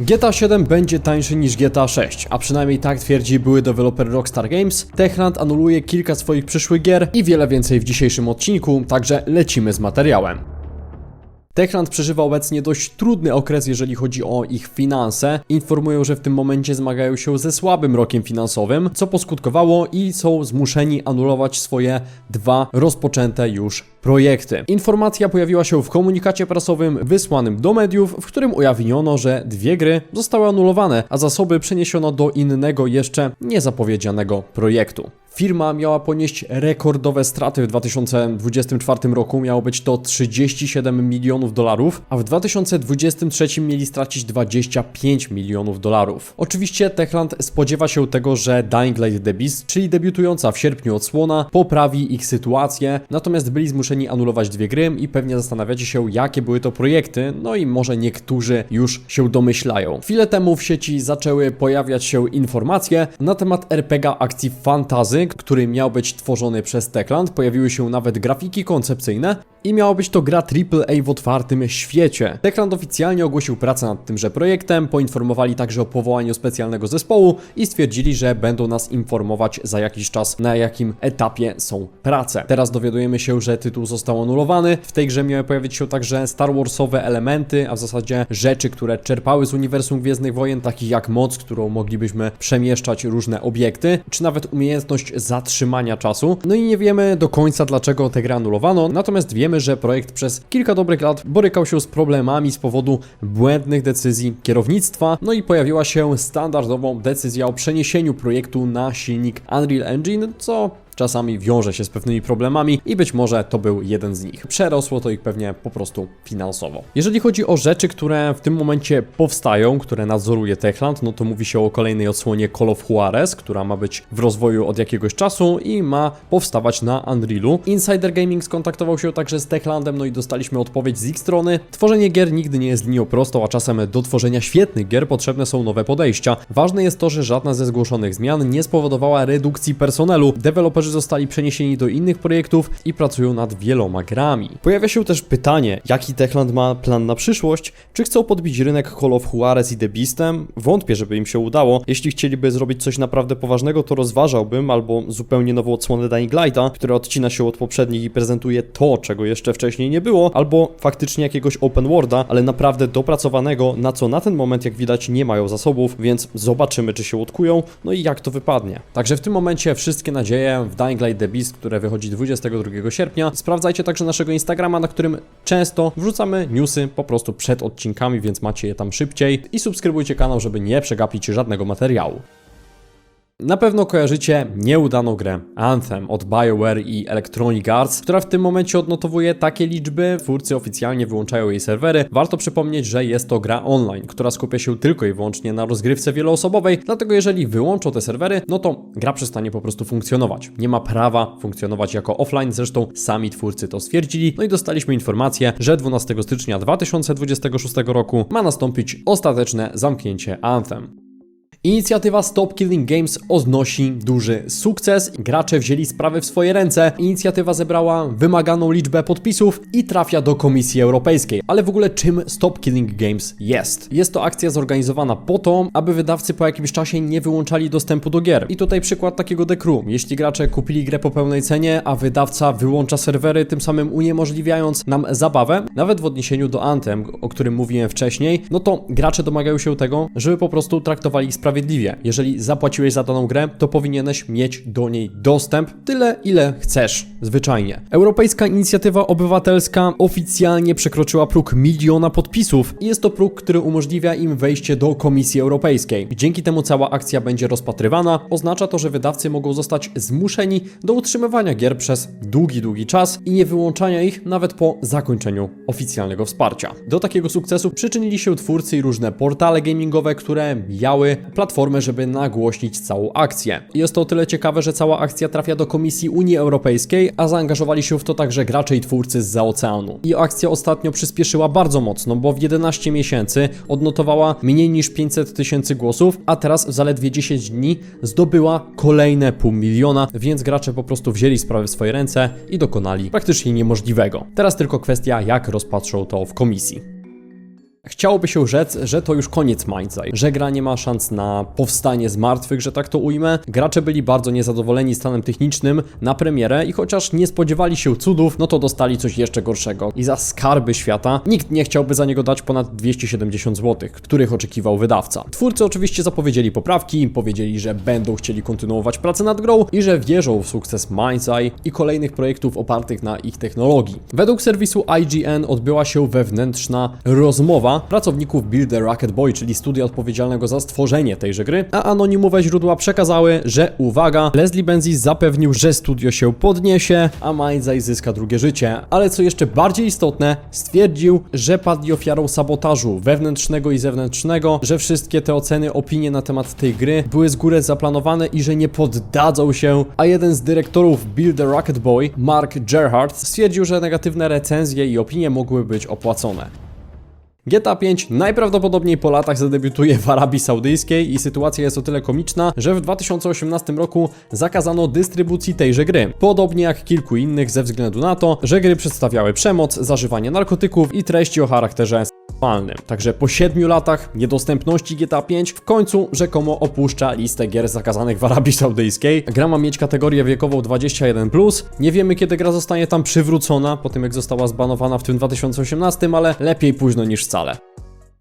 GTA 7 będzie tańszy niż GTA 6, a przynajmniej tak twierdzi były deweloper Rockstar Games. Techland anuluje kilka swoich przyszłych gier i wiele więcej w dzisiejszym odcinku, także lecimy z materiałem. Techland przeżywa obecnie dość trudny okres, jeżeli chodzi o ich finanse. Informują, że w tym momencie zmagają się ze słabym rokiem finansowym, co poskutkowało i są zmuszeni anulować swoje dwa rozpoczęte już projekty. Informacja pojawiła się w komunikacie prasowym wysłanym do mediów, w którym ujawniono, że dwie gry zostały anulowane, a zasoby przeniesiono do innego jeszcze niezapowiedzianego projektu. Firma miała ponieść rekordowe straty w 2024 roku, miało być to 37 milionów dolarów, a w 2023 mieli stracić 25 milionów dolarów. Oczywiście Techland spodziewa się tego, że Dying Light Beast, czyli debiutująca w sierpniu odsłona, poprawi ich sytuację, natomiast byli zmuszeni anulować dwie gry i pewnie zastanawiacie się, jakie były to projekty, no i może niektórzy już się domyślają. Chwilę temu w sieci zaczęły pojawiać się informacje na temat RPG akcji Fantazy, który miał być tworzony przez Techland. Pojawiły się nawet grafiki koncepcyjne i miała być to gra AAA w otwartym świecie. Techland oficjalnie ogłosił pracę nad tymże projektem, poinformowali także o powołaniu specjalnego zespołu i stwierdzili, że będą nas informować za jakiś czas, na jakim etapie są prace. Teraz dowiadujemy się, że tytuł został anulowany. W tej grze miały pojawić się także Star Warsowe elementy, a w zasadzie rzeczy, które czerpały z uniwersum Gwiezdnych Wojen, takich jak moc, którą moglibyśmy przemieszczać różne obiekty, czy nawet umiejętność zatrzymania czasu. No i nie wiemy do końca, dlaczego tę grę anulowano, natomiast wiemy, że projekt przez kilka dobrych lat borykał się z problemami z powodu błędnych decyzji kierownictwa, no i pojawiła się standardowo decyzja o przeniesieniu projektu na silnik Unreal Engine, co czasami wiąże się z pewnymi problemami i być może to był jeden z nich. Przerosło to ich pewnie po prostu finansowo. Jeżeli chodzi o rzeczy, które w tym momencie powstają, które nadzoruje Techland, no to mówi się o kolejnej odsłonie Call of Juarez, która ma być w rozwoju od jakiegoś czasu i ma powstawać na Unrealu. Insider Gaming skontaktował się także z Techlandem, no i dostaliśmy odpowiedź z ich strony. Tworzenie gier nigdy nie jest linią prostą, a czasem do tworzenia świetnych gier potrzebne są nowe podejścia. Ważne jest to, że żadna ze zgłoszonych zmian nie spowodowała redukcji personelu. Deweloperzy zostali przeniesieni do innych projektów i pracują nad wieloma grami. Pojawia się też pytanie, jaki Techland ma plan na przyszłość? Czy chcą podbić rynek Call of Juarez i The Beastem? Wątpię, żeby im się udało. Jeśli chcieliby zrobić coś naprawdę poważnego, to rozważałbym albo zupełnie nową odsłonę Dying Lighta, która odcina się od poprzednich i prezentuje to, czego jeszcze wcześniej nie było, albo faktycznie jakiegoś open worlda, ale naprawdę dopracowanego, na co na ten moment, jak widać, nie mają zasobów, więc zobaczymy, czy się odkują, no i jak to wypadnie. Także w tym momencie wszystkie nadzieje w Dying Light The Beast, które wychodzi 22 sierpnia. Sprawdzajcie także naszego Instagrama, na którym często wrzucamy newsy po prostu przed odcinkami, więc macie je tam szybciej i subskrybujcie kanał, żeby nie przegapić żadnego materiału. Na pewno kojarzycie nieudaną grę Anthem od BioWare i Electronic Arts, która w tym momencie odnotowuje takie liczby, twórcy oficjalnie wyłączają jej serwery. Warto przypomnieć, że jest to gra online, która skupia się tylko i wyłącznie na rozgrywce wieloosobowej, dlatego jeżeli wyłączą te serwery, no to gra przestanie po prostu funkcjonować. Nie ma prawa funkcjonować jako offline, zresztą sami twórcy to stwierdzili. No i dostaliśmy informację, że 12 stycznia 2026 roku ma nastąpić ostateczne zamknięcie Anthem. Inicjatywa Stop Killing Games odnosi duży sukces. Gracze wzięli sprawy w swoje ręce. Inicjatywa zebrała wymaganą liczbę podpisów i trafia do Komisji Europejskiej. Ale w ogóle czym Stop Killing Games jest? Jest to akcja zorganizowana po to, aby wydawcy po jakimś czasie nie wyłączali dostępu do gier. I tutaj przykład takiego dekru. Jeśli gracze kupili grę po pełnej cenie, a wydawca wyłącza serwery, tym samym uniemożliwiając nam zabawę, nawet w odniesieniu do Anthem, o którym mówiłem wcześniej, no to gracze domagają się tego, żeby po prostu traktowali ich. Jeżeli zapłaciłeś za daną grę, to powinieneś mieć do niej dostęp tyle, ile chcesz, zwyczajnie. Europejska Inicjatywa Obywatelska oficjalnie przekroczyła próg miliona podpisów i jest to próg, który umożliwia im wejście do Komisji Europejskiej. Dzięki temu cała akcja będzie rozpatrywana. Oznacza to, że wydawcy mogą zostać zmuszeni do utrzymywania gier przez długi, długi czas i nie wyłączania ich nawet po zakończeniu oficjalnego wsparcia. Do takiego sukcesu przyczynili się twórcy i różne portale gamingowe, które miały platformę, żeby nagłośnić całą akcję. Jest to o tyle ciekawe, że cała akcja trafia do Komisji Unii Europejskiej, a zaangażowali się w to także gracze i twórcy z oceanu. I akcja ostatnio przyspieszyła bardzo mocno, bo w 11 miesięcy odnotowała mniej niż 500 tysięcy głosów, a teraz w zaledwie 10 dni zdobyła kolejne pół miliona, więc gracze po prostu wzięli sprawy w swoje ręce i dokonali praktycznie niemożliwego. Teraz tylko kwestia, jak rozpatrzą to w komisji. Chciałoby się rzec, że to już koniec Mindseye, że gra nie ma szans na powstanie z martwych, że tak to ujmę. Gracze byli bardzo niezadowoleni stanem technicznym na premierę i chociaż nie spodziewali się cudów, no to dostali coś jeszcze gorszego. I za skarby świata nikt nie chciałby za niego dać ponad 270 zł, których oczekiwał wydawca. Twórcy oczywiście zapowiedzieli poprawki, powiedzieli, że będą chcieli kontynuować pracę nad grą i że wierzą w sukces Mindseye i kolejnych projektów opartych na ich technologii. Według serwisu IGN odbyła się wewnętrzna rozmowa pracowników Build the Rocket Boy, czyli studia odpowiedzialnego za stworzenie tejże gry, a anonimowe źródła przekazały, że uwaga, Leslie Benzies zapewnił, że studio się podniesie, a Mindseye zyska drugie życie, ale co jeszcze bardziej istotne, stwierdził, że padli ofiarą sabotażu wewnętrznego i zewnętrznego, że wszystkie te oceny, opinie na temat tej gry były z góry zaplanowane i że nie poddadzą się, a jeden z dyrektorów Build the Rocket Boy, Mark Gerhardt, stwierdził, że negatywne recenzje i opinie mogły być opłacone. GTA 5 najprawdopodobniej po latach zadebiutuje w Arabii Saudyjskiej i sytuacja jest o tyle komiczna, że w 2018 roku zakazano dystrybucji tejże gry. Podobnie jak kilku innych ze względu na to, że gry przedstawiały przemoc, zażywanie narkotyków i treści o charakterze Także po 7 latach niedostępności GTA 5 w końcu rzekomo opuszcza listę gier zakazanych w Arabii Saudyjskiej. Gra ma mieć kategorię wiekową 21+. Nie wiemy kiedy gra zostanie tam przywrócona po tym jak została zbanowana w tym 2018, ale lepiej późno niż wcale.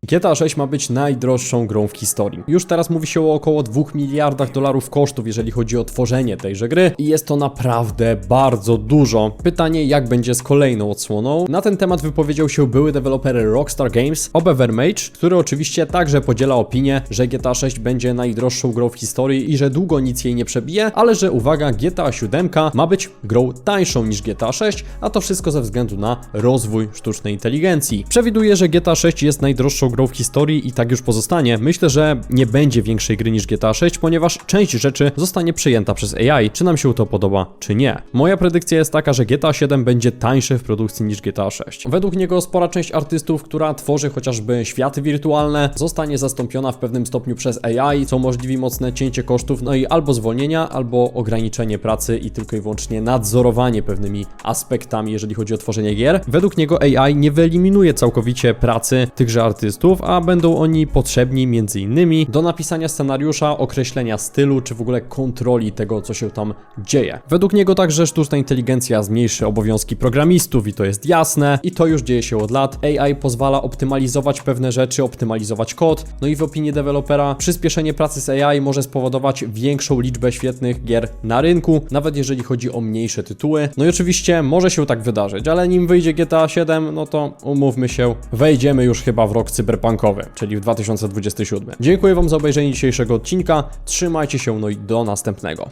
GTA 6 ma być najdroższą grą w historii. Już teraz mówi się o około 2 miliardach dolarów kosztów, jeżeli chodzi o tworzenie tejże gry i jest to naprawdę bardzo dużo. Pytanie, jak będzie z kolejną odsłoną? Na ten temat wypowiedział się były deweloper Rockstar Games, Obevermage, który oczywiście także podziela opinię, że GTA 6 będzie najdroższą grą w historii i że długo nic jej nie przebije, ale że uwaga, GTA 7 ma być grą tańszą niż GTA 6, a to wszystko ze względu na rozwój sztucznej inteligencji. Przewiduje, że GTA 6 jest najdroższą grą w historii i tak już pozostanie. Myślę, że nie będzie większej gry niż GTA 6, ponieważ część rzeczy zostanie przejęta przez AI, czy nam się to podoba, czy nie. Moja predykcja jest taka, że GTA 7 będzie tańsze w produkcji niż GTA 6. Według niego spora część artystów, która tworzy chociażby światy wirtualne, zostanie zastąpiona w pewnym stopniu przez AI, co umożliwi mocne cięcie kosztów, no i albo zwolnienia, albo ograniczenie pracy i tylko i wyłącznie nadzorowanie pewnymi aspektami, jeżeli chodzi o tworzenie gier. Według niego AI nie wyeliminuje całkowicie pracy tychże artystów, a będą oni potrzebni m.in. do napisania scenariusza, określenia stylu, czy w ogóle kontroli tego, co się tam dzieje. Według niego także sztuczna inteligencja zmniejszy obowiązki programistów i to jest jasne i to już dzieje się od lat. AI pozwala optymalizować pewne rzeczy, optymalizować kod, no i w opinii dewelopera przyspieszenie pracy z AI może spowodować większą liczbę świetnych gier na rynku, nawet jeżeli chodzi o mniejsze tytuły. No i oczywiście może się tak wydarzyć, ale nim wyjdzie GTA 7, no to umówmy się, wejdziemy już chyba w rok cyberpunkowy, czyli w 2027. Dziękuję Wam za obejrzenie dzisiejszego odcinka, trzymajcie się, no i do następnego.